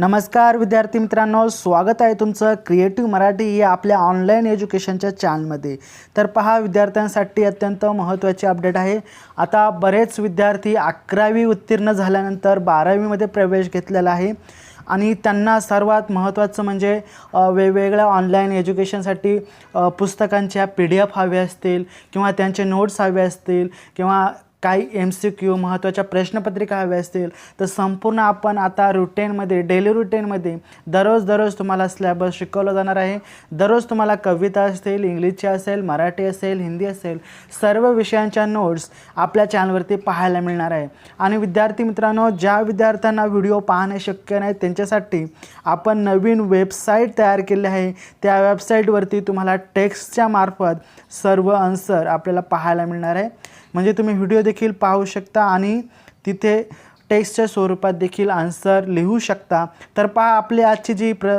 नमस्कार विद्यार्थी मित्रांनो. स्वागत आहे तुमचं क्रिएटिव्ह मराठी या आपल्या ऑनलाईन एज्युकेशनच्या चॅनलमध्ये तर पहा विद्यार्थ्यांसाठी अत्यंत महत्त्वाची अपडेट आहे. आता बरेच विद्यार्थी अकरावी उत्तीर्ण झाल्यानंतर बारावीमध्ये प्रवेश घेतलेला आहे. आणि त्यांना सर्वात महत्त्वाचं म्हणजे वेगवेगळ्या ऑनलाईन एज्युकेशनसाठी पुस्तकांच्या पी डी एफ हवे असतील किंवा त्यांचे नोट्स हवे असतील किंवा काही एम सी क्यू महत्त्वाच्या प्रश्नपत्रिका हव्या असतील तर संपूर्ण आपण आता रुटीनमध्ये डेली रुटीनमध्ये दररोज दररोज तुम्हाला सिलॅबस शिकवला जाणार आहे. दररोज तुम्हाला कविता असतील इंग्लिशची असेल मराठी असेल हिंदी असेल सर्व विषयांच्या नोट्स आपल्या चॅनलवरती पाहायला मिळणार आहे. आणि विद्यार्थी मित्रांनो ज्या विद्यार्थ्यांना व्हिडिओ पाहणे शक्य नाही त्यांच्यासाठी आपण नवीन वेबसाईट तयार केली आहे. त्या वेबसाईटवरती तुम्हाला टेक्स्टच्या मार्फत सर्व आन्सर आपल्याला पाहायला मिळणार आहे. म्हणजे तुम्ही व्हिडिओ देखील पाहू शकता आणि तिथे टेक्स्टच्या स्वरूपात देखील आन्सर लिहू शकता. तर पहा आपली आजची जी प्र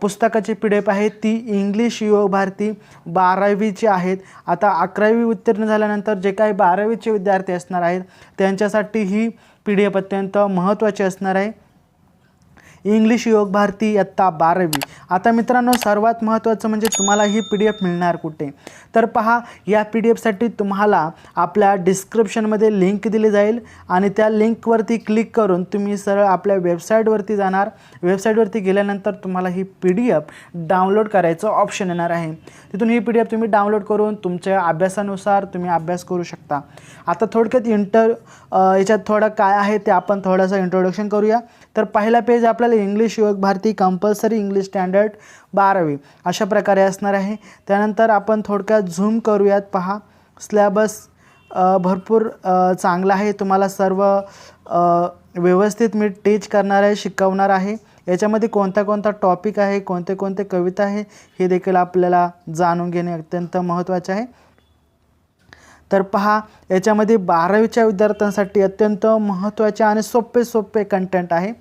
पुस्तकाची पी डी एफ आहे ती इंग्लिश युवक भारती बारावीची आहेत. आता अकरावी उत्तीर्ण झाल्यानंतर जे काही बारावीचे विद्यार्थी असणार आहेत त्यांच्यासाठी ही पी डी एफ अत्यंत महत्त्वाची असणार आहे. इंग्लिश योग भारती इयत्ता बारावी. आता मित्रांनो सर्वात महत्त्वाचं म्हणजे तुम्हाला ही पी डी एफ मिळणार कुठे? तर पहा या पी डी एफसाठी तुम्हाला आपल्या डिस्क्रिप्शनमध्ये लिंक दिली जाईल आणि त्या लिंकवरती क्लिक करून तुम्ही सरळ आपल्या वेबसाईटवरती जाणार. वेबसाईटवरती गेल्यानंतर तुम्हाला ही पी डी एफ डाउनलोड करायचं ऑप्शन येणार आहे. तिथून ही पी डी एफ तुम्ही डाउनलोड करून तुमच्या अभ्यासानुसार तुम्ही अभ्यास करू शकता. आता थोडक्यात इंटर याच्यात थोडं काय आहे ते आपण थोडंसं इंट्रोडक्शन करूया. तर पहिला पेज आपल्याला इंग्लिश युवक भारती कंपल्सरी इंग्लिश स्टँडर्ड बारावी अशा प्रकारे असणार आहे. त्यानंतर आपण थोडक्यात झूम करूयात. पहा स्लॅबस भरपूर चांगला आहे. तुम्हाला सर्व व्यवस्थित मी टीच करणार आहे शिकवणार आहे. याच्यामध्ये कोणता कोणता टॉपिक आहे कोणते कोणते कविता आहे हे देखील आपल्याला जाणून घेणे अत्यंत महत्त्वाचे आहे. तर पहा याच्यामध्ये बारावीच्या विद्यार्थ्यांसाठी अत्यंत महत्त्वाचे आणि सोपे सोपे कंटेंट आहे.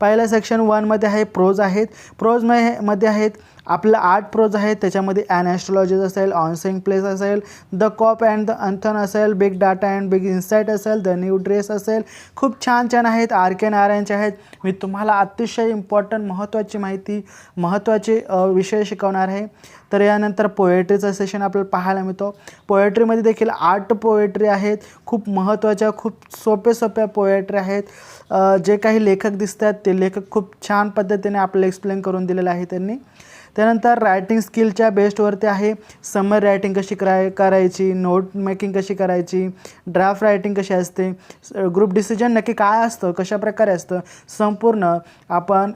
पहिल्या सेक्शन वनमध्ये आहे प्रोज आहेत. प्रोजमध्ये आहेत आपलं आर्ट प्रोज आहे त्याच्यामध्ये ॲन ॲस्ट्रॉलॉजीज असेल ऑनसिंग प्लेस असेल the cop and the anthem असेल big data and big insight असेल द न्यू ड्रेस असेल. खूप छान छान आहेत आर के नारायणचे आहेत. मी तुम्हाला अतिशय इम्पॉर्टंट महत्त्वाची माहिती महत्त्वाचे विषय शिकवणार आहे. तर यानंतर पोएट्रीचं सेशन आपल्याला पाहायला मिळतो. पोएट्रीमध्ये देखील आर्ट पोएट्री आहेत. खूप महत्त्वाच्या खूप सोपे सोप्या पोएट्री आहेत. जे काही लेखक दिसतात ते लेखक खूप छान पद्धतीने आपल्याला एक्सप्लेन करून दिलेलं आहे त्यांनी. त्यानंतर रायटिंग स्किलच्या बेस्टवरती आहे. समर रायटिंग कशी कराय करायची? नोट मेकिंग कशी करायची? ड्राफ्ट रायटिंग कशी असते? ग्रुप डिसिजन नक्की काय असतं? कशा प्रकारे असतं? संपूर्ण आपण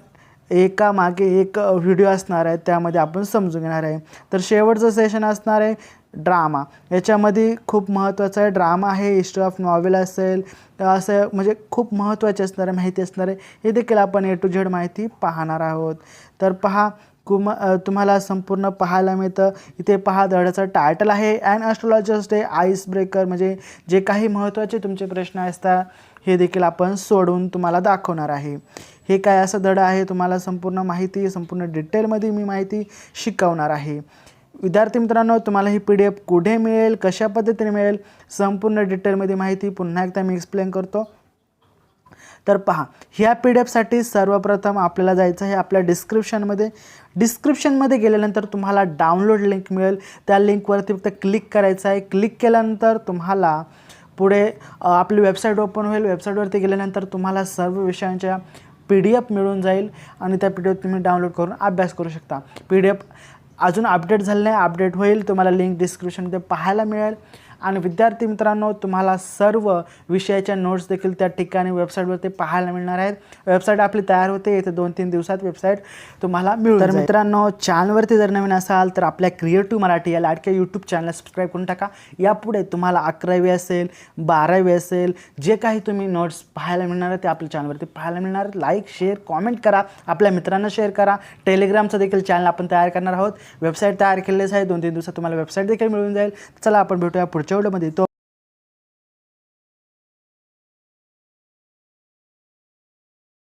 एका मागे एक व्हिडिओ असणार आहे. त्यामध्ये आपण समजून घेणार आहे. तर शेवटचं सेशन असणार आहे ड्रामा याच्यामध्ये खूप महत्त्वाचं आहे ड्रामा आहे हिस्ट्री ऑफ नॉवेल असेल असं म्हणजे खूप महत्त्वाचे असणारे माहिती असणार आहे हे देखील आपण ए टू झेड माहिती पाहणार आहोत. तर पहा कुम तुम्हाला संपूर्ण पाहायला मिळतं. इथे पहा धड्याचं टायटल आहे. And astrologers day ice breaker म्हणजे जे काही महत्त्वाचे तुमचे प्रश्न असतात हे देखील आपण सोडून तुम्हाला दाखवणार आहे. हे काय असं धडं आहे? तुम्हाला संपूर्ण माहिती संपूर्ण डिटेलमध्ये मी माहिती शिकवणार आहे. विद्यार्थी मित्रांनो तुम्हाला ही पी डी एफ कुठे मिळेल? कशा पद्धतीने मिळेल? संपूर्ण डिटेलमध्ये माहिती पुन्हा एकदा मी एक्सप्लेन करतो. तर पहा ह्या पी डी एफसाठी सर्वप्रथम आपल्याला जायचं आहे आपल्या डिस्क्रिप्शनमध्ये. डिस्क्रिप्शनमध्ये गेल्यानंतर तुम्हाला डाउनलोड लिंक मिळेल. त्या लिंकवरती फक्त क्लिक करायचं आहे. क्लिक केल्यानंतर तुम्हाला पुढे आपली वेबसाईट ओपन होईल. वेबसाईटवरती गेल्यानंतर तुम्हाला सर्व विषयांच्या पी डी एफ मिळून जाईल आणि त्या पी डी एफ तुम्ही डाउनलोड करून अभ्यास करू शकता. पी डी एफ अजून अपडेट झालं नाही अपडेट होईल. तुम्हाला लिंक डिस्क्रिप्शनमध्ये पाहायला मिळेल. आणि विद्यार्थी मित्रांनो तुम्हाला सर्व विषयाच्या नोट्स देखील त्या ठिकाणी वेबसाईटवरती पाहायला मिळणार आहेत. वेबसाईट आपली तयार होते येते दोन तीन दिवसात वेबसाईट तुम्हाला मिळून तर मित्रांनो चॅनलवरती जर नवीन असाल तर आपल्या क्रिएटिव्ह मराठी या लाडक्या यूट्यूब चॅनलला सबस्क्राईब करून टाका. यापुढे तुम्हाला अकरावी असेल बारावी असेल जे काही तुम्ही नोट्स पाहायला मिळणार आहे ते आपल्या चॅनलवरती पाहायला मिळणार आहेत. लाईक शेअर कॉमेंट करा. आपल्या मित्रांना शेअर करा. टेलिग्रामचं देखील चॅनल आपण तयार करणार आहोत. वेबसाईट तयार केलेलीच आहे. दोन तीन दिवसात तुम्हाला वेबसाईट देखील मिळून जाईल. चला आपण भेटूया पुढच्या व्हिडिओमध्ये तो